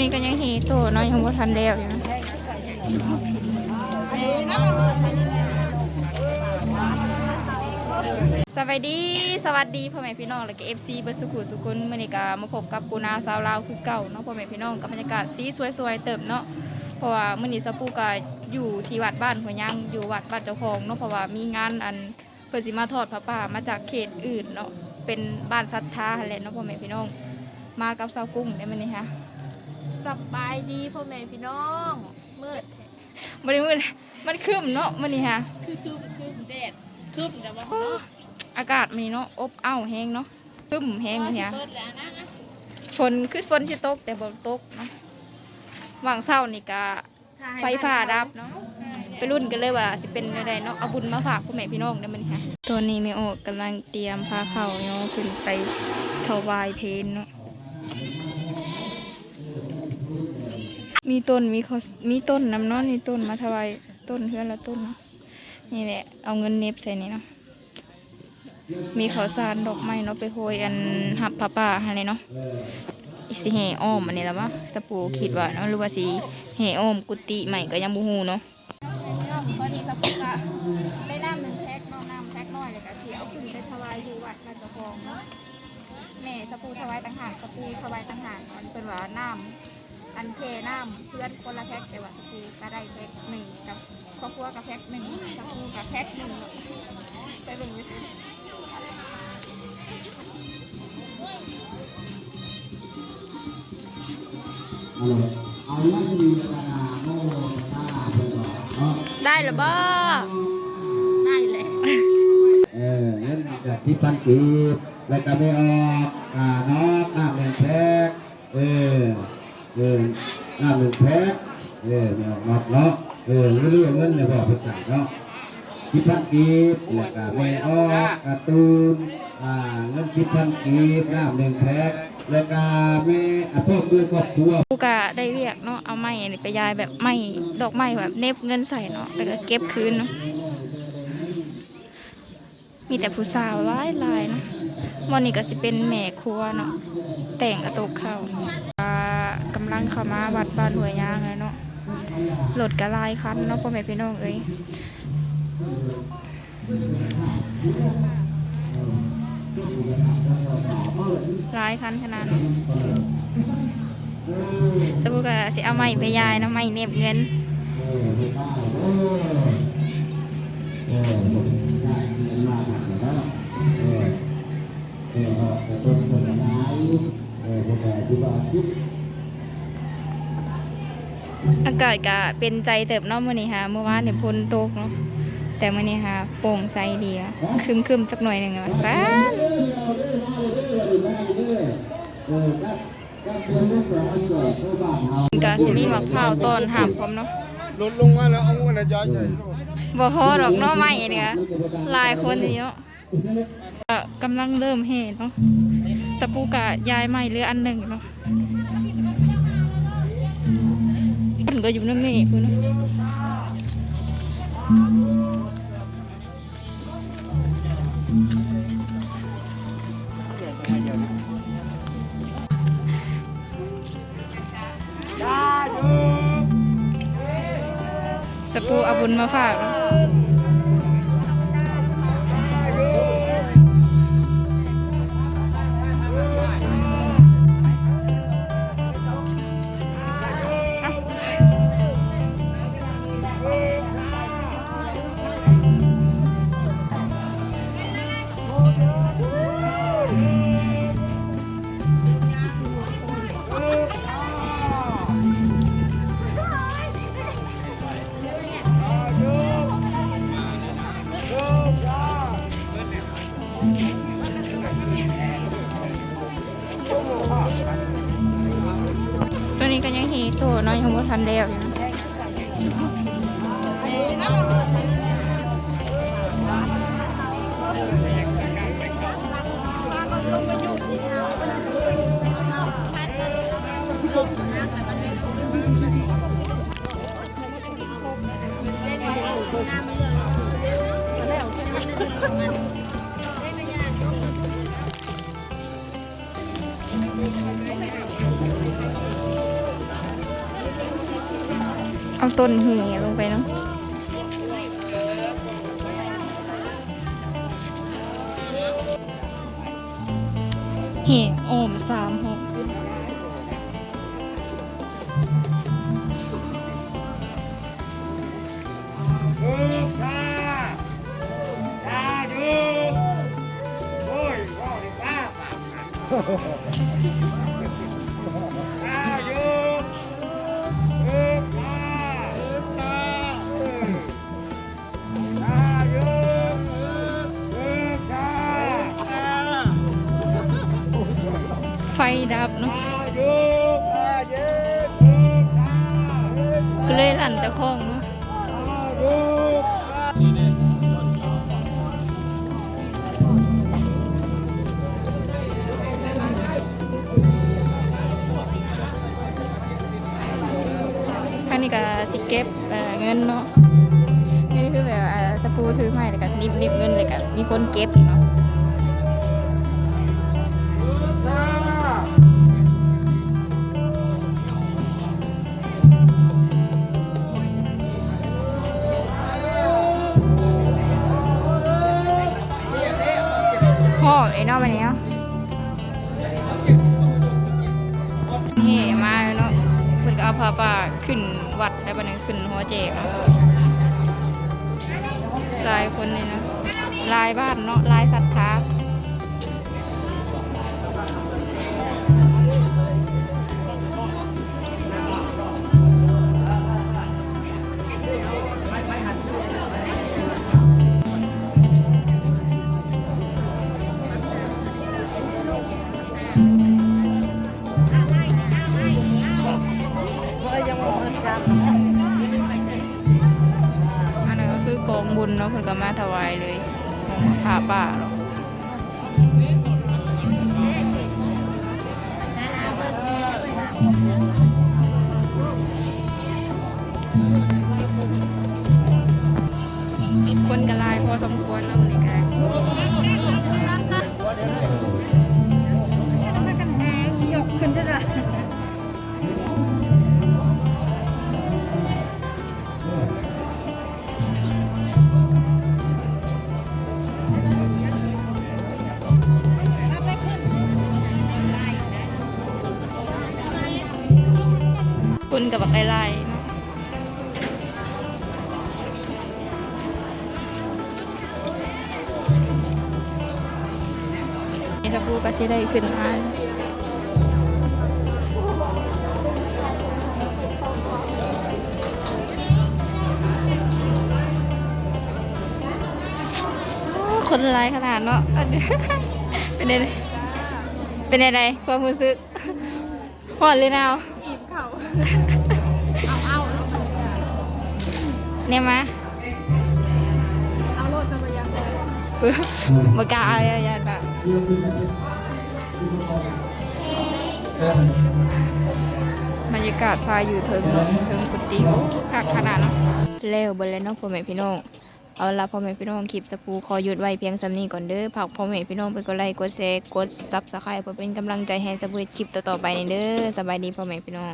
นี้ก็ยังเฮโตเนาะยังบ่ทันแล้วอยู่นะสวัสดี สวัสดีพ่อแม่พี่น้องและก็ FC เบิร์สุขุสุกุลมื้อนี้ก็มาพบกับปูนาสาวลาวคือเก่าเนาะพ่อแม่พี่น้องกับบรรยากาศสีสวยๆเติบเนาะเพราะว่ามื้อนี้สปูก็อยู่ที่วัดบ้านหัวยางอยู่วัดบ้านเจ้าของเนาะเพราะว่ามีงานอันเพิ่นสิมาทอดพระป่ามาจากเขตอื่นเนาะเป็นบ้านศรัทธาแหละเนาะพ่อแม่พี่น้องมากับสาวกุ้งได้มื้อนี้ค่ะ สบายดีพ่อแม่พี่น้องมืดบริมืดมันครึ้มเนาะมันนี่ฮะคือคือคือแดดคืบแต่ว่าเนาะอากาศมันนี่เนาะอบอ้าวแห้งเนาะครึ้มแห้งมันนี่ฮะเปิดแล้วนะนะฝนคือฝนสิตกแต่บ่ตกเนาะวางเศร้านี่ก็ไฟฟ้าดับเนาะไปรุ่นกันเลยว่าสิเป็นอะไรเนาะเอาบุญมาฝากพ่อแม่พี่น้องได้มันนี่ฮะตัวนี้ไม่ออกกำลังเตรียมพาเข้าเนาะขึ้นไปถวายเพลนเนาะ มีต้นมีเขามีต้นน้ำนาะมีต้นมาถวายต้นเพื่อนละต้นเนาะนี่แหละ เอาเงินเน็บใส่นี่เนาะมีข้าวสารดอกไม้เนาะไปโหยอันหับผ้าป่าอะไรเนาะอีสิแห่อ้อมอันนี้แล้ววะสปูคิดว่าเนาะหรือว่าสิแห่อ้อมกุฏิใหม่ก็ยังบูฮูเนาะตอนนี้สปูก็ได้น้ำหนึ่งแพ็คเนาะน้ำแพ็คน้อยเลยก็เสียเอาขึ้นไปถวายที่วัดระเจ้าของเนาะแม่สปูถวายต่างหากสปูถวายต่างหากอันเป็นว่าน้ำ อันเทน้ำเพื่อนคนละแพ็คแต่ว่าสปูก็ได้แพ็คหนึ่งกับครอบครัวกับแพ็คหนึ่งสปูกับแพ็คหนึ่งเนาะไปเบิ่งวิธีเอาละมีกระดาษโม่ตาเพื่อนบอกเนาะได้หรือบ่ได้เลยเออเงินจากที่พันกีบแล้วก็ไม่ออกอ่าน้องน้ำหนึ่งแพ็คเออ เออน้ำหนึ่งแพ็คเออไม่ออกนกเนาะเออเรื่องเงินเนี่ยบอกไปสั่งเนาะที่พันกีบแล้วก็ไม่ออกการ์ตูนอ่าเงินที่พันกีบน้ำหนึ่งแพ็คแล้วก็ไม่อะพวกด้วยครอบครัวกูก็ได้เรียกเนาะเอาไม้อันนี้ไปยายแบบไม้ดอกไม้แบบเน็บเงินใส่เนาะแล้วก็เก็บคืนเนาะมีแต่ผู้สาวหลายลายๆเนาะวันนี้ก็สิเป็นแม่ครัวเนาะแต่งกระตุกเข้าำลังเข้ามาวัดบ้านหัวยยางเลยเนาะรถกระลายคันเนาะพ่อแม่พี่น้องเอ้ยหลายคันขนาดสมมุติก็สิเอาไม้ไปยายเนาะไม้เน็บเงินเออได้เงินมาหักแล้วเออเออออกจากต้นผลไม้เออพวกแกที่ว่าคิดอากาศก็เป็นใจเติบเนาะมื้อนี้ค่ะเมื่อวานนี่ฝนตกเนาะแต่มื้อนี้ค่ะโปร่งใสดีอะครึมๆจักหน่อยหนึงอะซ่านเออก็ก็เพื่อนลูกหลานก่อนเข้าบ้านเฮาก็สิมีมะพร้าวต้นหามพร้อมเนาะลดลงมาแล้วเอาเงินย้อยใส่ลูกบ่พอดอกเนาะไม้เนี่ยหลายคนทีเนาะก็กำลังเริ่มเฮ็ดเนาะสปูกะยายไม้เหลืออันหนึงเนาะต้น ก็อยู่นั่นแม่พุ่นนะสปูเอาบุญมาฝาก ตัวนี้ก็ยังเฮตัวน้อยยังไม่ทันแล้วอยู่ เอาต้นเหี่ลงไปเนาะ ดับเนาะก็เลยหลั่นแต่ข้องเนาะอันนี้ก็สิเก็บเอ่อเงินเนาะนี่คือแบบอ่าสปูถือไม้แล้วก็นิบนิบเงินเลยก็มีคนเก็บเนาะ ห่อไอ้เนอกวันนี้เนาะเฮ่มาเลยเนาะเพิ่นก็เอาผ้าป่าขึ้นวัดได้ปะเนี่ยขึ้นหัวเจกเนาะลายคนเลยนะลายบ้านเนาะลายศรัทธาาป่าเนาะคนก็หลายพอสมควรเนาะวั คุณกับบักไล่ๆเนาะไอ้สปูก็สิได้ขึ้นมาโอ้คนร้ายขนาดเนาะ เป็นไงเป็นไงความรู้สึกหอนเลยนาวอิ่มเขา เนี่ยมาเอาโลดจะไปยังไงมากล้าเอาอย่าอย่าแบบบรรยากาศพาอยู่เทิงเนาะเทิงกุฏิโอ้คักขนาดเนาะแล้วเบนเลยเนาะพ่อแม่พี่น้องเอาละพ่อแม่พี่น้องคลิปสปูขอหยุดไว้เพียงสำนี้ก่อนเด้อฝากพ่อแม่พี่น้องไปกดไลค์กดแชร์กดซับสไครป์เพื่อเป็นกำลังใจให้สปูคลิปต่อๆไปนี่เด้อสบายดีพ่อแม่พี่น้อง